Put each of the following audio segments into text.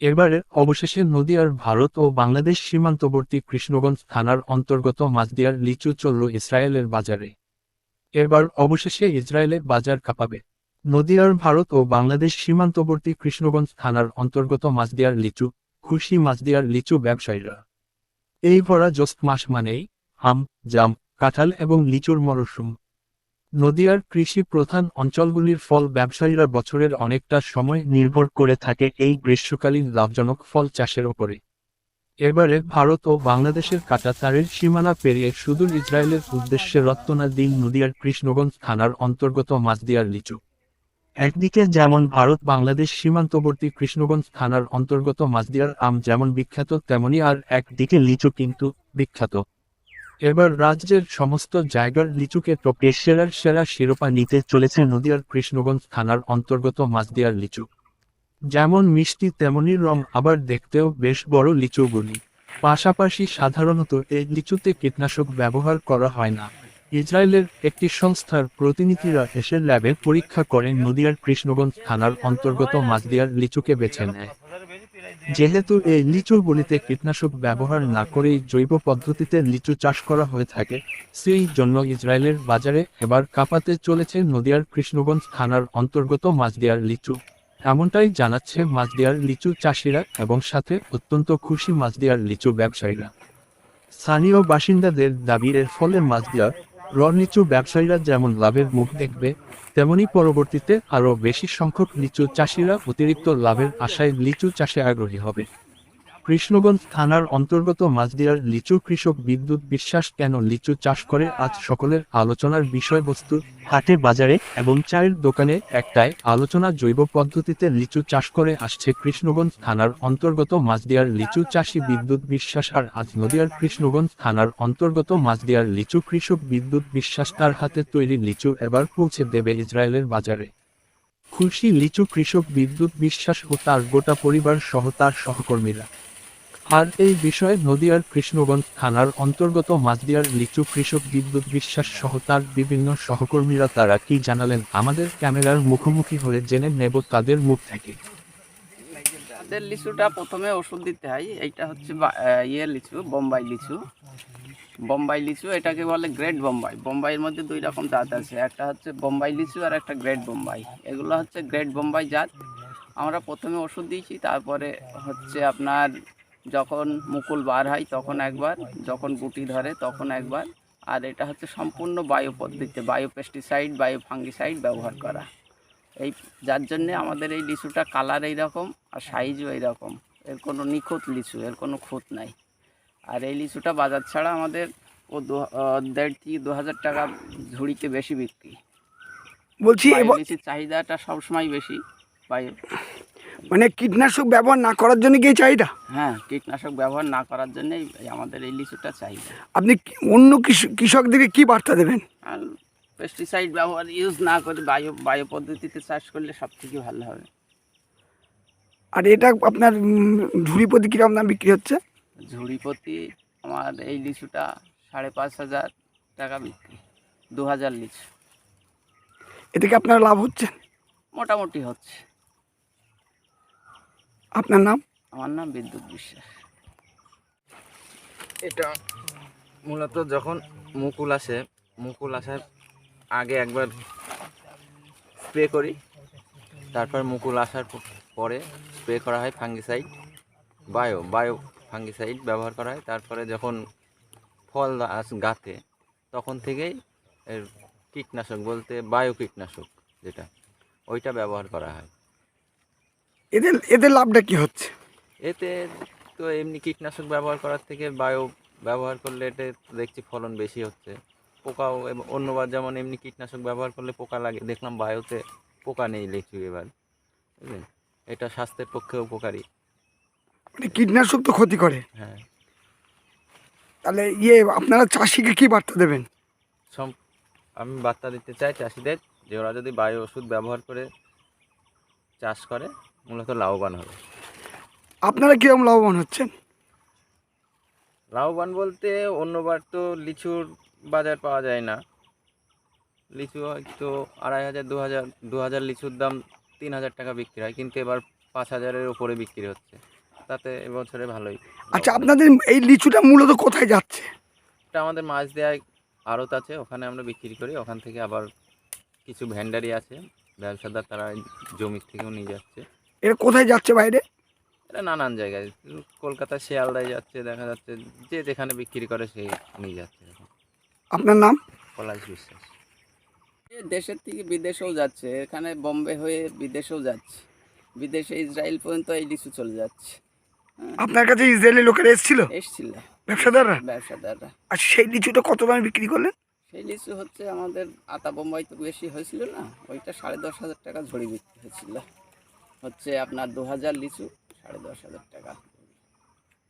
এবারে অবশেষে নদিয়ার ভারত ও বাংলাদেশ সীমান্তবর্তী কৃষ্ণগঞ্জ থানার অন্তর্গত মাছদিয়ার লিচু চলল ইসরায়েলের বাজারে। এবার অবশেষে ইসরায়েলে বাজার কাঁপাবে। নদিয়ার ভারত ও বাংলাদেশ সীমান্তবর্তী কৃষ্ণগঞ্জ থানার অন্তর্গত মাছদিয়ার লিচু, খুশি মাছদিয়ার লিচু ব্যবসায়ীরা। এই ভরা জ্যৈষ্ঠ মাস মানেই আম, জাম, কাঁঠাল এবং লিচুর মরশুম। নদিয়ার কৃষি প্রধান অঞ্চলগুলির ফল ব্যবসায়ীরা বছরের অনেকটা সময় নির্ভর করে থাকে এই গ্রীষ্মকালীন লাভজনক ফল চাষের ওপরে। এবারে ভারত ও বাংলাদেশের কাটাতারের সীমানা পেরিয়ে সুদূর ইসরায়েলের উদ্দেশ্যে রত্তনা দিন নদিয়ার কৃষ্ণগঞ্জ থানার অন্তর্গত মাছদিয়ার লিচু। একদিকে যেমন ভারত, বাংলাদেশ সীমান্তবর্তী কৃষ্ণগঞ্জ থানার অন্তর্গত মাছদিয়ার আম যেমন বিখ্যাত, তেমনি আর একদিকে লিচু কিন্তু বিখ্যাত। এবার রাজ্যের সমস্ত জায়গার লিচুকে টপকে সেরার সেরা শিরোপা নিতে চলেছে নদিয়ার কৃষ্ণগঞ্জ থানার অন্তর্গত মাছদিয়ার লিচু। যেমন মিষ্টি, তেমনি রং, আবার দেখতেও বেশ বড় লিচুগুলি। পাশাপাশি সাধারণত এই লিচুতে কীটনাশক ব্যবহার করা হয় না। ইসরায়েলের একটি সংস্থার প্রতিনিধিরা এসে ল্যাবে পরীক্ষা করে নদিয়ার কৃষ্ণগঞ্জ থানার অন্তর্গত মাছদিয়ার লিচুকে বেছে নেয়। যেহেতু এই লিচুগুলিতে কীটনাশক ব্যবহার না করেই জৈব পদ্ধতিতে লিচু চাষ করা হয়ে থাকে, সেই জন্য ইসরায়েলের বাজারে এবার কাঁপাতে চলেছে নদিয়ার কৃষ্ণগঞ্জ থানার অন্তর্গত মাছদিয়ার লিচু। এমনটাই জানাচ্ছে মাছদিয়ার লিচু চাষিরা এবং সাথে অত্যন্ত খুশি মাছদিয়ার লিচু ব্যবসায়ীরা। স্থানীয় বাসিন্দাদের দাবি, এর ফলে মাছদিয়ার র লিচু ব্যবসায়ীরা যেমন লাভের মুখ দেখবে, তেমনি পরবর্তীতে আরও বেশি সংখ্যক লিচু চাষিরা অতিরিক্ত লাভের আশায় লিচু চাষে আগ্রহী হবে। কৃষ্ণগঞ্জ থানার অন্তর্গত মাছদিয়ার লিচু কৃষক বিদ্যুৎ বিশ্বাস কেন লিচু চাষ করে? আজ সকলের আলোচনার বিষয়বস্তু হাটে বাজারে এবং চায়ের দোকানে একটাই আলোচনা জৈব পদ্ধতিতে লিচু চাষ করে আসছে কৃষ্ণগঞ্জ থানার অন্তর্গত মাছদিয়ার লিচু চাষি বিদ্যুৎ বিশ্বাস আর আজ নদিয়ার কৃষ্ণগঞ্জ থানার অন্তর্গত মাছদিয়ার লিচু কৃষক বিদ্যুৎ বিশ্বাস তার হাতে তৈরি লিচু এবার পৌঁছে দেবে ইসরায়েলের বাজারে। খুশি লিচু কৃষক বিদ্যুৎ বিশ্বাস ও তার গোটা পরিবার সহ তার সহকর্মীরা। আর এই বিষয়ে নদিয়ার কৃষ্ণগঞ্জ থানার অন্তর্গত মাছদিয়ার লিচু কৃষক বিদ্যুৎ বিশ্বাস সহ তার বিভিন্ন সহকর্মীরা তারা কি জানালেন আমাদের ক্যামেরার মুখোমুখি হয়ে জেনে নেব তাদের মুখ থেকে। তাদের লিচুটা প্রথমে ওষুধ দিতে হয়, এইটা হচ্ছে ইয়ে লিচু, বোম্বাই লিচু। বোম্বাই লিচু, এটাকে বলে গ্রেট বোম্বাই। বোম্বাইয়ের মধ্যে দুই রকম জাত আছে, একটা হচ্ছে বোম্বাই লিচু আর একটা গ্রেট বোম্বাই। এগুলো হচ্ছে গ্রেট বোম্বাই জাত। আমরা প্রথমে ওষুধ দিয়েছি, তারপরে হচ্ছে আপনার যখন মুকুল বার হয় তখন একবার যখন গুটি ধরে তখন একবার। আর এটা হচ্ছে সম্পূর্ণ বায়ু পদ্ধতিতে বায়ো পেস্টিসাইড বায়ো ফাঙ্গিসাইড ব্যবহার করা। এই যার জন্যে আমাদের এই লিচুটা কালার এইরকম আর সাইজও এইরকম। এর কোনো নিখুঁত লিচু এর কোনো খুঁত নাই। আর এই লিচুটা বাজার ছাড়া আমাদের ও দু দেড় থেকে দু হাজার টাকা ঝুড়িতে বেশি বিক্রি। বলছি এব- চাহিদাটা সবসময় বেশি বায়ু। মানে কীটনাশক ব্যবহার না করার জন্য কি এই চাহিদা? হ্যাঁ কীটনাশক ব্যবহার না করার জন্যই আমাদের এই লিচুটা চাহিদা। আপনি অন্য কৃষ- কৃষকদেরকে কি বার্তা দেবেন? আর পেস্টিসাইড ব্যবহার ইউজ না করে বায়ু বায়ু পদ্ধতিতে চাষ করলে সব থেকে ভালো হবে। আর এটা আপনার উম, ঝুড়ি প্রতি কীরকম দাম বিক্রি হচ্ছে? ঝুড়ি প্রতি আমার এই লিচুটা সাড়ে পাঁচ হাজার টাকা বিক্রি দু হাজার লিচু। এতে কি আপনার লাভ হচ্ছে? মোটামুটি হচ্ছে। আপনার নাম? আমার নাম বিদ্যুৎ বিশ্বাস। এটা মূলত যখন মুকুল আসে মুকুল আসার আগে একবার স্প্রে করি। তারপর মুকুল আসার পরে স্প্রে করা হয় ফাঙ্গিসাইড বায়ো বায়ো ফাঙ্গিসাইড ব্যবহার করা হয়। তারপরে যখন ফল আস গাতে তখন থেকেই এর কীটনাশক বলতে বায়ো কীটনাশক যেটা ওইটা ব্যবহার করা হয়। এদের এদের লাভটা কি হচ্ছে? এতে তো এমনি কীটনাশক ব্যবহার করার থেকে বায়ো ব্যবহার করলে এতে দেখছি ফলন বেশি হচ্ছে। পোকাও অন্যবার যেমন এমনি কীটনাশক ব্যবহার করলে পোকা লাগে দেখলাম বায়োতে পোকা নেই লিচু এবার বুঝলেন? এটা স্বাস্থ্যের পক্ষে উপকারী। মানে কীটনাশক তো ক্ষতি করে। হ্যাঁ। তাহলে ইয়ে আপনারা চাষিকে কি বার্তা দেবেন? সম আমি বার্তা দিতে চাই চাষিদের যে ওরা যদি বায়ো ওষুধ ব্যবহার করে চাষ করে মূলত লাভবান হবে আপনারা কীরকম লাভবান হচ্ছেন? লাভবান বলতে অন্যবার তো লিচুর বাজার পাওয়া যায় না। লিচু হয়তো আড়াই হাজার দু হাজার দু হাজার লিচুর দাম তিন হাজার টাকা বিক্রি হয় কিন্তু এবার পাঁচ হাজারের উপরে বিক্রি হচ্ছে। তাতে এবছরে ভালোই। আচ্ছা আপনাদের এই লিচুটা মূলত কোথায় যাচ্ছে? এটা আমাদের মাছ দেওয়ায় আড়ত আছে ওখানে আমরা বিক্রি করি ওখান থেকে আবার কিছু ভ্যান্ডারি আছে ব্যবসাদার তারা জমি থেকেও নিয়ে যাচ্ছে। এটা কোথায় যাচ্ছে বাইরে? এটা নানান জায়গায়। কলকাতা শিয়ালদায় যাচ্ছে দেখা যাচ্ছে যে যেখানে বিক্রি করে সেই নিয়ে যাচ্ছে আপনার নাম? পলাশ বিশ্বাস। এ দেশের থেকে বিদেশেও যাচ্ছে এখানে বোম্বে হয়ে বিদেশেও যাচ্ছে। বিদেশে ইসরায়েল পর্যন্ত এই লিচু চলে যাচ্ছে। আপনার কাছে ইসরায়েলি লোকেরা এসেছিল? এসছিল। ব্যবসাদাররা? ব্যবসাদাররা। আর সেই লিচুটা কত দামে বিক্রি করলেন? সেই লিচু হচ্ছে আমাদের আতা বোম্বাই তো বেশি হয়েছিল না ওইটা সাড়ে দশ হাজার টাকা ঝড়ি বিক্রি হয়েছিল। হচ্ছে আপনার দু হাজার লিচু সাড়ে দশ হাজার টাকা।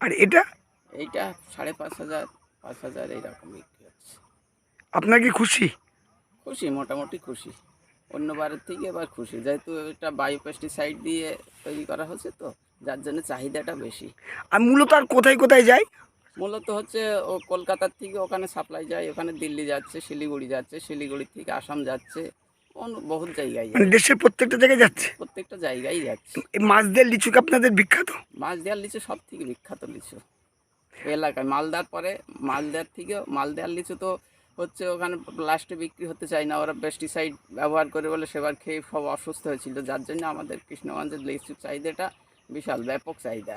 আর এটা? এইটা সাড়ে পাঁচ হাজার পাঁচ হাজার এইরকম বিক্রি হচ্ছে। আপনার কি খুশি? খুশি মোটামুটি খুশি। অন্যবারের থেকে এবার খুশি। যেহেতু এটা বায়ো পেস্টিসাইড দিয়ে তৈরি করা হচ্ছে তো যার জন্য চাহিদাটা বেশি। আর মূলত আর কোথায় কোথায় যায়? মূলত হচ্ছে ও কলকাতার থেকে ওখানে সাপ্লাই যায় ওখানে দিল্লি যাচ্ছে শিলিগুড়ি যাচ্ছে শিলিগুড়ি থেকে আসাম যাচ্ছে। বহুত জায়গায় মানে দেশের প্রত্যেকটা জায়গায় যাচ্ছে? প্রত্যেকটা জায়গায় যাচ্ছে। এই মাছ লিচু কি আপনাদের বিখ্যাত? লিচু সব থেকে বিখ্যাত লিচু। এলাকায় মালদার পরে মালদার থেকেও মালদার লিচু তো হচ্ছে ওখানে লাস্টে বিক্রি হতে চায় না। ওরা পেস্টিসাইড ব্যবহার করে বলে সেবার খেয়ে সব অসুস্থ হয়েছিল। যার জন্য আমাদের কৃষ্ণগঞ্জের লিচুর চাহিদাটা বিশাল ব্যাপক চাহিদা।